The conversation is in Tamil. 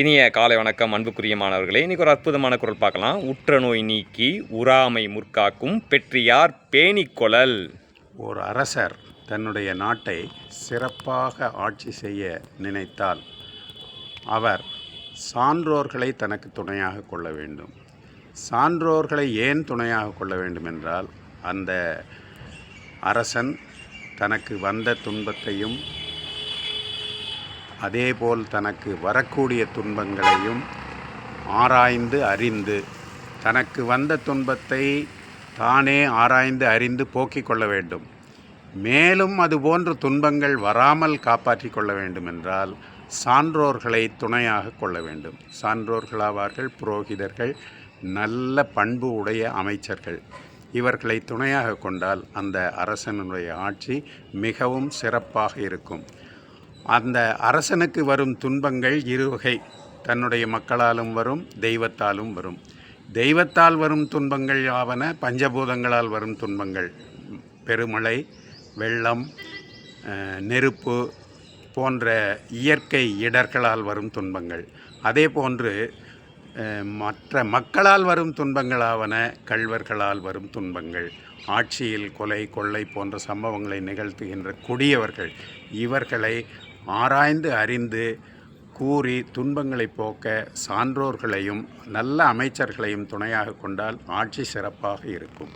இனிய காலை வணக்கம் அன்புக்குரிய மாணவர்களே. இன்றைக்கி ஒரு அற்புதமான குரல் பார்க்கலாம். உற்ற நோய் நீக்கி உறாமை முற்காக்கும் பெற்றியார் பேணிக்கொழல். ஒரு அரசர் தன்னுடைய நாட்டை சிறப்பாக ஆட்சி செய்ய நினைத்தால் அவர் சான்றோர்களை தனக்கு துணையாக கொள்ள வேண்டும். சான்றோர்களை ஏன் துணையாக கொள்ள வேண்டும் என்றால் அந்த அரசன் தனக்கு வந்த துன்பத்தையும் அதேபோல் தனக்கு வரக்கூடிய துன்பங்களையும் ஆராய்ந்து அறிந்து தனக்கு வந்த துன்பத்தை தானே ஆராய்ந்து அறிந்து போக்கிக் கொள்ள வேண்டும். மேலும் அதுபோன்ற துன்பங்கள் வராமல் காப்பாற்றிக் கொள்ள வேண்டும் என்றால் சான்றோர்களை துணையாக கொள்ள வேண்டும். சான்றோர்களாவார்கள் புரோகிதர்கள் நல்ல பண்பு உடைய அமைச்சர்கள். இவர்களை துணையாக கொண்டால் அந்த அரசனுடைய ஆட்சி மிகவும் சிறப்பாக இருக்கும். அந்த அரசனுக்கு வரும் துன்பங்கள் இருவகை. தன்னுடைய மக்களாலும் வரும் தெய்வத்தாலும் வரும். தெய்வத்தால் வரும் துன்பங்கள் ஆவன பஞ்சபூதங்களால் வரும் துன்பங்கள். பெருமழை வெள்ளம் நெருப்பு போன்ற இயற்கை இடர்களால் வரும் துன்பங்கள். அதே போன்று மற்ற மக்களால் வரும் துன்பங்களாவன கள்வர்களால் வரும் துன்பங்கள். ஆட்சியில் கொலை கொள்ளை போன்ற சம்பவங்களை நிகழ்த்துகின்ற கொடியவர்கள். இவர்களை ஆராய்ந்து அறிந்து கூறி துன்பங்களை போக்க சான்றோர்களையும் நல்ல அமைச்சர்களையும் துணையாக கொண்டால் ஆட்சி சிறப்பாக இருக்கும்.